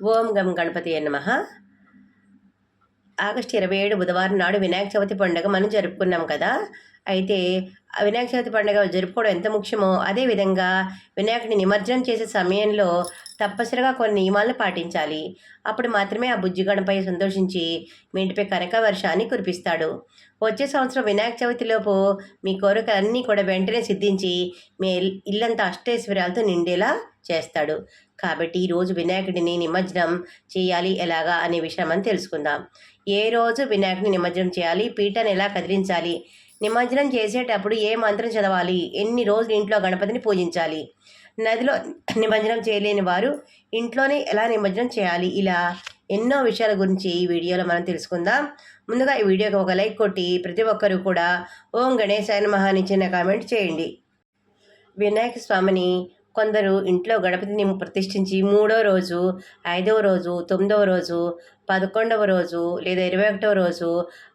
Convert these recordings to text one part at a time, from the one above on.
ఓం గం గణపతి నమ. ఆగస్టు ఇరవై ఏడు బుధవారం నాడు వినాయక చవితి పండుగ మనం జరుపుకున్నాం కదా. అయితే వినాయక చవితి పండుగ జరుపుకోవడం ఎంత ముఖ్యమో అదేవిధంగా వినాయకుడిని నిమజ్జనం చేసే సమయంలో తప్పనిసరిగా కొన్ని నియమాలను పాటించాలి. అప్పుడు మాత్రమే ఆ బుజ్జి గణపై సంతోషించి మీ ఇంటిపై కనక వర్షాన్ని కురిపిస్తాడు. వచ్చే సంవత్సరం వినాయక చవితిలోపు మీ కోరికలన్నీ కూడా వెంటనే సిద్ధించి మీ ఇల్లంతా అష్టైశ్వర్యాలతో నిండేలా చేస్తాడు. కాబట్టి ఈరోజు వినాయకుడిని నిమజ్జనం చేయాలి ఎలాగా అనే విషయం అని తెలుసుకుందాం. ఏ రోజు వినాయకుడిని నిమజ్జనం చేయాలి? పీఠను ఎలా కదిలించాలి? నిమజ్జనం చేసేటప్పుడు ఏ మంత్రం చదవాలి? ఎన్ని రోజులు ఇంట్లో గణపతిని పూజించాలి? నదిలో నిమజ్జనం చేయలేని వారు ఇంట్లోనే ఎలా నిమజ్జనం చేయాలి? ఇలా ఎన్నో విషయాల గురించి ఈ వీడియోలో మనం తెలుసుకుందాం. ముందుగా ఈ వీడియోకి ఒక లైక్ కొట్టి ప్రతి ఒక్కరూ కూడా ఓం గణేశాయ మహాని చిన్న కామెంట్ చేయండి. వినాయక స్వామిని కొందరు ఇంట్లో గణపతిని ప్రతిష్ఠించి మూడో రోజు ఐదవ రోజు తొమ్మిదవ రోజు పదకొండవ రోజు లేదా ఇరవై ఒకటవ రోజు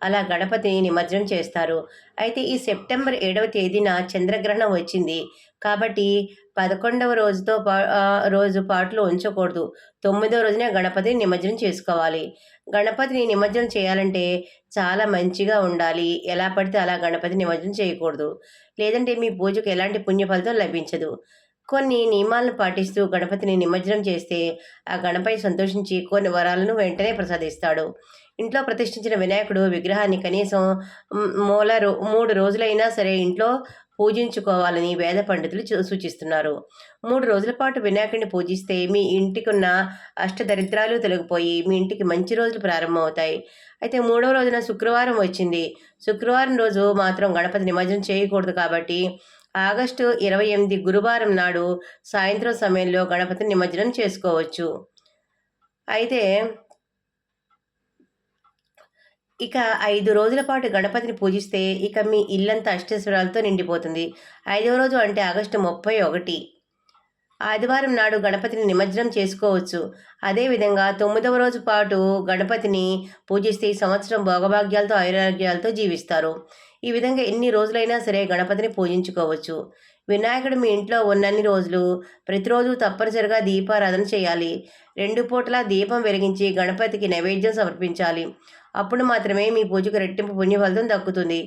అలా గణపతిని నిమజ్జనం చేస్తారు. అయితే ఈ సెప్టెంబర్ ఏడవ తేదీన చంద్రగ్రహణం వచ్చింది. కాబట్టి పదకొండవ రోజుతో పా రోజు పాటలు ఉంచకూడదు. తొమ్మిదవ రోజునే గణపతిని నిమజ్జనం చేసుకోవాలి. గణపతిని నిమజ్జనం చేయాలంటే చాలా మంచిగా ఉండాలి. ఎలా పడితే అలా గణపతి నిమజ్జనం చేయకూడదు. లేదంటే మీ పూజకు ఎలాంటి పుణ్య ఫలితం లభించదు. కొన్ని నియమాలను పాటిస్తూ గణపతిని నిమజ్జనం చేస్తే ఆ గణపై సంతోషించి కొన్ని వరాలను వెంటనే ప్రసాదిస్తాడు. ఇంట్లో ప్రతిష్ఠించిన వినాయకుడు విగ్రహాన్ని కనీసం మూల రో మూడు రోజులైనా సరే ఇంట్లో పూజించుకోవాలని వేద పండితులు సూచిస్తున్నారు. మూడు రోజుల పాటు వినాయకుడిని పూజిస్తే మీ ఇంటికున్న అష్టదరిద్రాలు తొలగిపోయి మీ ఇంటికి మంచి రోజులు ప్రారంభమవుతాయి. అయితే మూడవ రోజున శుక్రవారం వచ్చింది. శుక్రవారం రోజు మాత్రం గణపతి నిమజ్జనం చేయకూడదు కాబట్టి ఆగస్టు ఇరవై ఎనిమిది గురువారం నాడు సాయంత్రం సమయంలో గణపతి నిమజ్జనం చేసుకోవచ్చు. అయితే ఇక ఐదు రోజుల పాటు గణపతిని పూజిస్తే ఇక మీ ఇల్లంతా అష్టేశ్వరాలతో నిండిపోతుంది. ఐదవ రోజు అంటే ఆగస్టు ముప్పై ఒకటి. ఆదివారం నాడు గణపతిని నిమజ్జనం చేసుకోవచ్చు. అదేవిధంగా తొమ్మిదవ రోజు పాటు గణపతిని పూజిస్తే ఈ సంవత్సరం భోగభాగ్యాలతో ఆయురారోగ్యాలతో జీవిస్తారు. ఈ విధంగా ఎన్ని రోజులైనా సరే గణపతిని పూజించుకోవచ్చు. వినాయకుడు మీ ఇంట్లో ఉన్నన్ని రోజులు ప్రతిరోజు తప్పనిసరిగా దీపారాధన చేయాలి. రెండు పూటల దీపం వెలిగించి గణపతికి నైవేద్యం సమర్పించాలి. అప్పుడు మాత్రమే మీ పూజకు రెట్టింపు పుణ్యఫలితం దక్కుతుంది.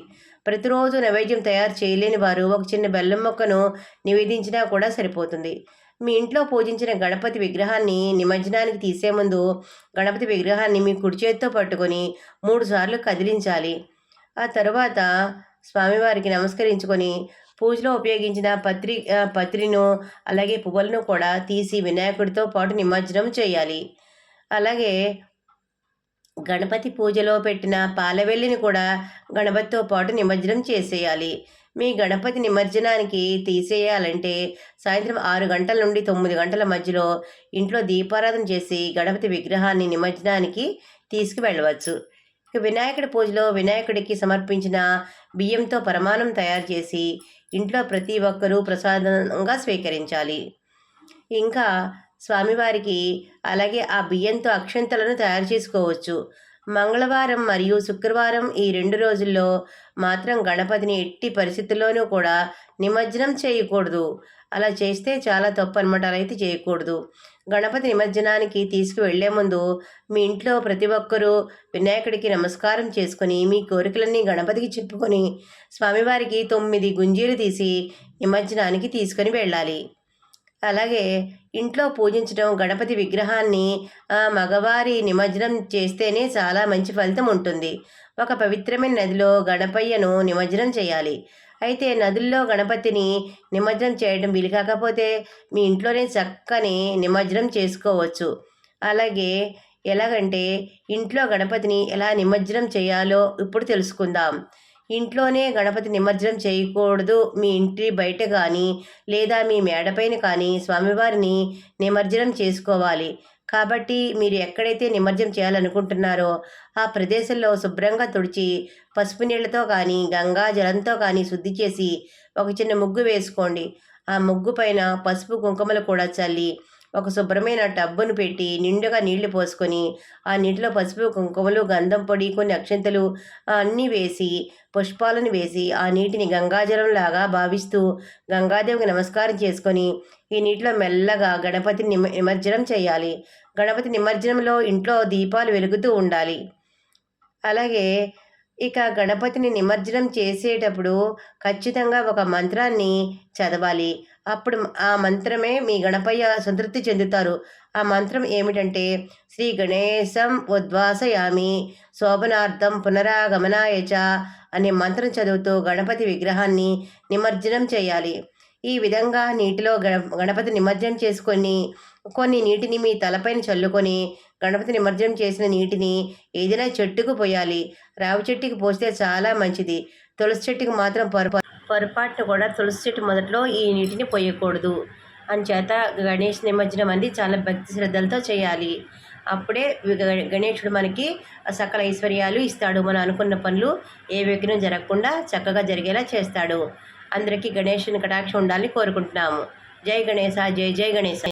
ప్రతిరోజు నైవేద్యం తయారు చేయలేని వారు ఒక చిన్న బెల్లం మొక్కను నివేదించినా కూడా సరిపోతుంది. మీ ఇంట్లో పూజించిన గణపతి విగ్రహాన్ని నిమజ్జనానికి తీసే ముందు గణపతి విగ్రహాన్ని మీ కుడి చేతితో పట్టుకొని మూడుసార్లు కదిలించాలి. ఆ తరువాత స్వామివారికి నమస్కరించుకొని పూజలో ఉపయోగించిన పత్రి పత్రిను అలాగే పువ్వులను కూడా తీసి వినాయకుడితో పాటు నిమజ్జనం చేయాలి. అలాగే గణపతి పూజలో పెట్టిన పాలవెల్లిని కూడా గణపతితో పాటు నిమజ్జనం చేసేయాలి. మీ గణపతి నిమజ్జనానికి తీసేయాలంటే సాయంత్రం ఆరు గంటల నుండి తొమ్మిది గంటల మధ్యలో ఇంట్లో దీపారాధన చేసి గణపతి విగ్రహాన్ని నిమజ్జనానికి తీసుకువెళ్ళవచ్చు. వినాయకుడి పూజలో వినాయకుడికి సమర్పించిన బియ్యంతో పరమాణం తయారు చేసి ఇంట్లో ప్రతి ఒక్కరూ ప్రసాదంగా స్వీకరించాలి. ఇంకా స్వామివారికి అలాగే ఆ బియ్యంతో అక్షంతలను తయారు చేసుకోవచ్చు. మంగళవారం మరియు శుక్రవారం ఈ రెండు రోజుల్లో మాత్రం గణపతిని ఎట్టి పరిస్థితుల్లోనూ కూడా నిమజ్జనం చేయకూడదు. అలా చేస్తే చాలా తప్పు అనమాట అలా అయితే చేయకూడదు. గణపతి నిమజ్జనానికి తీసుకువెళ్ళే ముందు మీ ఇంట్లో ప్రతి ఒక్కరూ వినాయకుడికి నమస్కారం చేసుకుని మీ కోరికలన్నీ గణపతికి చెప్పుకొని స్వామివారికి తొమ్మిది గుంజీలు తీసి నిమజ్జనానికి తీసుకొని వెళ్ళాలి. అలాగే ఇంట్లో పూజించడం గణపతి విగ్రహాన్ని ఆ, మగవారి నిమజ్జనం చేస్తేనే చాలా మంచి ఫలితం ఉంటుంది. ఒక పవిత్రమైన నదిలో గణపయ్యను నిమజ్జనం చేయాలి. అయితే నదుల్లో గణపతిని నిమజ్జనం చేయడం వీలు కాకపోతే మీ ఇంట్లోనే చక్కని నిమజ్జనం చేసుకోవచ్చు. అలాగే ఎలాగంటే ఇంట్లో గణపతిని ఎలా నిమజ్జనం చేయాలో ఇప్పుడు తెలుసుకుందాం. ఇంట్లోనే గణపతి నిమజ్జనం చేయకూడదు. మీ ఇంటి బయట కానీ లేదా మీ మేడపైన కానీ స్వామివారిని నిమజ్జనం చేసుకోవాలి. కాబట్టి మీరు ఎక్కడైతే నిమజ్జనం చేయాలనుకుంటున్నారో ఆ ప్రదేశంలో శుభ్రంగా తుడిచి పసుపు నీళ్ళతో కానీ గంగా జలంతో కానీ శుద్ధి చేసి ఒక చిన్న ముగ్గు వేసుకోండి. ఆ ముగ్గు పైన పసుపు కుంకుమలు కూడా చల్లి ఒక శుభ్రమైన టబ్బును పెట్టి నిండుగా నీళ్ళు పోసుకొని ఆ నీటిలో పసుపు కుంకుమలు గంధం పొడి కొన్ని అక్షంతలు అన్నీ వేసి పుష్పాలను వేసి ఆ నీటిని గంగాజలంలాగా భావిస్తూ గంగాదేవికి నమస్కారం చేసుకొని ఈ నీటిలో మెల్లగా గణపతిని నిమ నిమజ్జనం చేయాలి. గణపతి నిమజ్జనంలో ఇంట్లో దీపాలు వెలుగుతూ ఉండాలి. అలాగే ఇక గణపతిని నిమజ్జనం చేసేటప్పుడు ఖచ్చితంగా ఒక మంత్రాన్ని చదవాలి. అప్పుడు ఆ మంత్రమే మీ గణపయ్య సంతృప్తి చెందుతారు. ఆ మంత్రం ఏమిటంటే శ్రీ గణేశం ఉద్వాసయామి శోభనార్థం పునరాగమనాయచ అనే మంత్రం చదువుతూ గణపతి విగ్రహాన్ని నిమజ్జనం చేయాలి. ఈ విధంగా నీటిలో గణ గణపతి నిమజ్జనం చేసుకొని కొన్ని నీటిని మీ తలపైన చల్లుకొని గణపతి నిమజ్జనం చేసిన నీటిని ఏదైనా చెట్టుకు పోయాలి. రావి చెట్టుకి పోస్తే చాలా మంచిది. తులసి చెట్టుకి మాత్రం పొరపా పొరపాటును కూడా తులసి చెట్టు మొదట్లో ఈ నీటిని పోయకూడదు. అంచేత గణేష్ నిమజ్జనం అనేది చాలా భక్తి శ్రద్ధలతో చేయాలి. అప్పుడే గణేషుడు గణేశుడు మనకి సకల ఐశ్వర్యాలు ఇస్తాడు. మనం అనుకున్న పనులు ఏ విఘ్నం జరగకుండా చక్కగా జరిగేలా చేస్తాడు. అందరికీ గణేషుని కటాక్షం ఉండాలని కోరుకుంటున్నాము. జై గణేశ జై జై గణేశ.